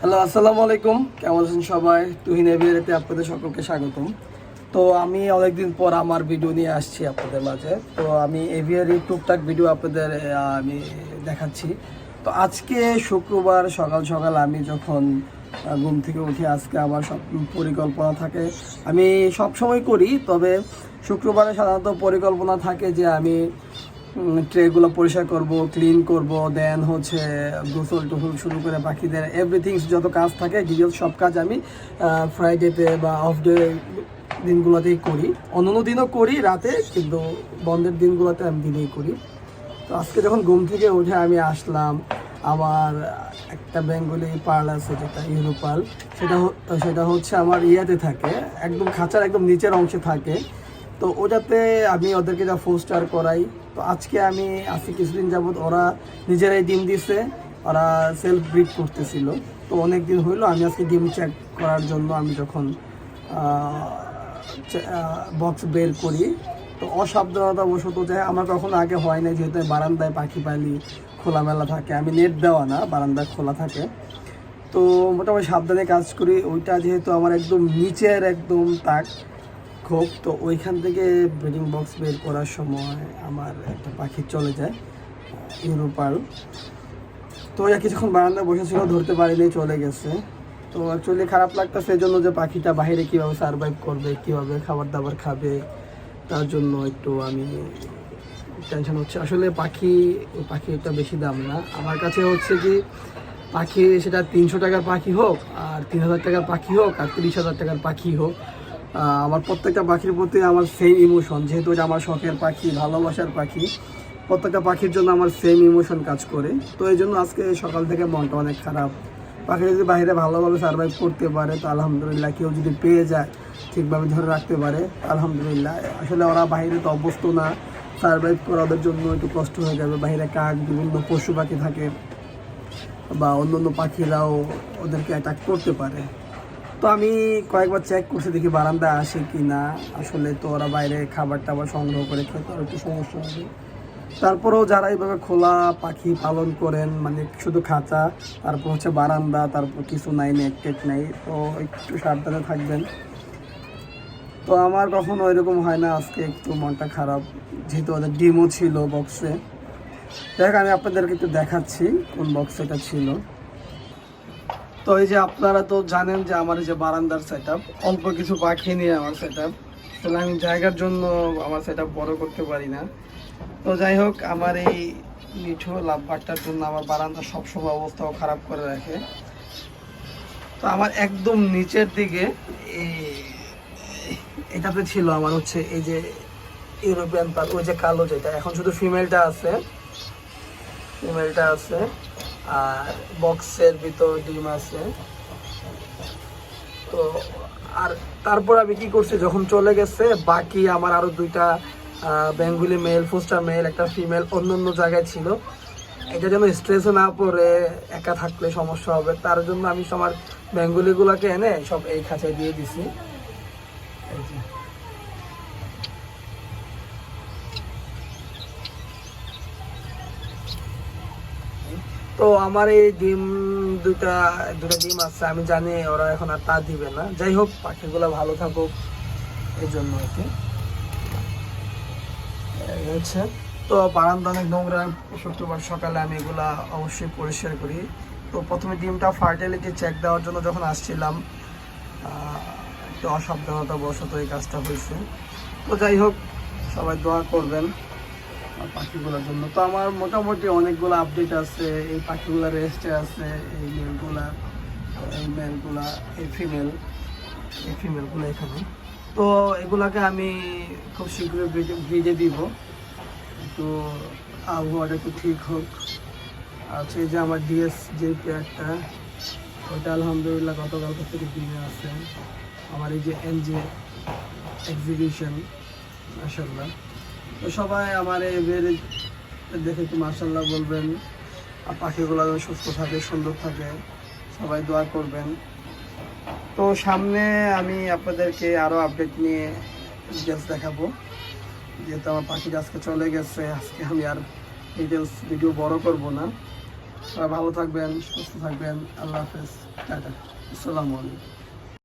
Hello, আসসালামু আলাইকুম। কেমন আছেন সবাই? তুহিন এভিয়ারিতে আপনাদের সকলকে স্বাগতম। তো আমি অনেকদিন পর আমার ভিডিও নিয়ে আসছি আপনাদের মাঝে। তো আমি এভিয়ারি টুকটাক ভিডিও আপনাদের আমি দেখাচ্ছি। তো আজকে শুক্রবার সকাল সকাল আমি যখন ঘুম থেকে উঠি আজকে আমার সব পরিকল্পনা থাকে, আমি সব সময় করি, তবে শুক্রবারে সাধারণত পরিকল্পনা থাকে যে আমি ট্রেগুলো পরিষ্কার করব ক্লিন করব দেন হচ্ছে গোসল টোসল শুরু করে পাখিদের এভরিথিংস যত কাজ থাকে ডিটেলস সব কাজ আমি ফ্রাইডেতে বা অফ ডে দিনগুলোতেই করি। অন্য দিনও করি রাতে, কিন্তু বন্ধের দিনগুলোতে আমি দিনেই করি। তো আজকে যখন ঘুম থেকে উঠে আমি আসলাম, আমার একটা বেঙ্গলি পার্ল আছে যেটা ইউরোপাল, সেটা সেটা হচ্ছে আমার ইয়াতে থাকে, একদম খাঁচার একদম নিচের অংশে থাকে। তো ওটাতে আমি ওদেরকে যা ফোস্টার করাই তো আজকে আমি আজকে কিছুদিন যাবত ওরা নিজেরাই ডিম দিছে, ওরা সেলফ ব্রিড করতেছিল। তো অনেক দিন হইল, আমি আজকে ডিম চেক করার জন্য আমি যখন বক্স বের করি, তো অসাবধানতা বশত যায় আমার কখনো আগে হয় না যেহেতু বারান্দায় পাখি পালি খোলামেলা থাকে। আমি নেট দেওয়া না বারান্দায় খোলা থাকে। তো মোটামুটি সাবধানে কাজ করি। ওইটা যেহেতু আমার একদম নিচের একদম তাক খোপ তো ওইখান থেকে ব্রিডিং বক্স বের করার সময় আমার একটা পাখি চলে যায় ইউরোপাল তো ওই কিছুক্ষণ বারান্দায় বসেছিল ধরতে পারিনি, চলে গেছে। তো অ্যাকচুয়ালি খারাপ লাগতেছে এই জন্য যে পাখিটা বাইরে কীভাবে সার্ভাইভ করবে, কীভাবে খাবার দাবার খাবে, তার জন্য একটু আমি টেনশন হচ্ছে। আসলে পাখি পাখিটা বেশি দাম না। আমার কাছে হচ্ছে কি, পাখি সেটা তিনশো টাকার পাখি হোক, আর তিন হাজার টাকার পাখি হোক, আর তিরিশ হাজার টাকার পাখি হোক আমার প্রত্যেকটা পাখির প্রতি আমার সেম ইমোশন যেহেতু আমার শখের পাখি, ভালোবাসার পাখি, প্রত্যেকটা পাখির জন্য আমার সেম ইমোশন কাজ করে। তো এই জন্য আজকে সকাল থেকে মনটা অনেক খারাপ। পাখি যদি বাইরে ভালোভাবে সার্ভাইভ করতে পারে, তো আলহামদুলিল্লাহ কেউ যদি পেয়ে যায়, ঠিকভাবে ধরে রাখতে পারে, আলহামদুলিল্লাহ। আসলে ওরা বাইরে তো অভ্যস্ত না সার্ভাইভ করা ওদের জন্য একটু কষ্ট হয়ে যাবে। বাইরে কাক, বিভিন্ন পশু পাখি থাকে, বা অন্য অন্য পাখিরাও ওদেরকে অ্যাটাক করতে পারে। তো আমি কয়েকবার চেক করছি, দেখি বারান্দায় আসে কি না আসলে তো ওরা বাইরে খাবার টাবার সংগ্রহ করে খেতে আর একটু সমস্যা হবে। তারপরেও যারা এইভাবে খোলা পাখি পালন করেন মানে শুধু খাঁচা, তারপর হচ্ছে বারান্দা, তারপর কিছু নাই, নেট টেট নাই, তো একটু সাবধানে থাকবেন। তো আমার কখনো এরকম হয় না, আজকে একটু মনটা খারাপ। যেহেতু ওদের ডিমও ছিল বক্সে দেখ, আমি আপনাদেরকে একটু দেখাচ্ছি কোন বক্স এটা ছিল। তো এই যে আপনারা তো জানেন যে আমার এই যে বারান্দার সেট অল্প কিছু পাখি নিয়ে আমার সেট আসলে আমি জায়গার জন্য আমার সেট বড় করতে পারি না। তো যাই হোক, আমার এই মিঠো লাভবারটার জন্য আমার বারান্দা সবসময় অবস্থাও খারাপ করে রাখে। তো আমার একদম নিচের দিকে এই এটাতে ছিল আমার হচ্ছে এই যে ইউরোপিয়ান পাল ওই যে কালো যেটা, এখন শুধু ফিমেলটা আছে। ফিমেলটা আছে। আর বক্সের ভিতর ডিম আছে। তো, আর তারপর আমি কি করছি, যখন চলে গেছে, বাকি আমার আরও দুইটা বেঙ্গুলি মেল ফোস্টার মেল একটা ফিমেল অন্য অন্য জায়গায় ছিল। এটা যেন স্ট্রেসে না পড়ে, একা থাকলে সমস্যা হবে, তার জন্য আমি আমার বেঙ্গুলিগুলোকে এনে সব এই খাঁচায় দিয়ে দিছি। এই যে। তো আমার এই ডিম দুটা দুটো ডিম আছে, আমি জানি ওরা এখন আর তা দিবে না। যাই হোক, পাখিগুলো ভালো থাকুক এই জন্য আর কি। হচ্ছে। তো বারান্দা অনেক নোংরা, শুক্রবার সকালে আমি এগুলা অবশ্যই পরিষ্কার করি। তো প্রথমে ডিমটা ফার্টিলিটি চেক দেওয়ার জন্য যখন আসছিলাম একটু অসাবধানতা বশত এই কাজটা হয়েছে। তো যাই হোক, সবাই দোয়া করবেন। পাখিগুলোর জন্য। তো আমার মোটামুটি অনেকগুলো আপডেট আছে, এই পাখিগুলো রেস্টে আছে, এই মেলগুলা এই মেলগুলা এই ফিমেল এই ফিমেলগুলো এখানে। তো এগুলাকে আমি খুব শীঘ্রই ব্রিজে দিব। তো আবহাওয়াটা একটু ঠিক হোক। আর হচ্ছে যে আমার ডিএস যে পেয়ারটা ওটা আলহামদুলিল্লাহ গতকাল থেকে দিনে আছে। আমার এই যে এনজে এক্সিবিশন মাসাল্লাহ তো সবাই আমার এই বেড়ে দেখে একটু মার্শাল্লাহ বলবেন। আর পাখিগুলো যেন সুস্থ থাকে, সুন্দর থাকে, সবাই দোয়া করবেন। তো সামনে আমি আপনাদেরকে আরও আপডেট নিয়ে ডিটেলস দেখাবো। যেহেতু আমার পাখিটা আজকে চলে গেছে, আজকে আমি আর ডিটেলস ভিডিও বড় করব না। সবাই ভালো থাকবেন, সুস্থ থাকবেন। আল্লাহ হাফেজ। টাটা। আসসালামু আলাইকুম।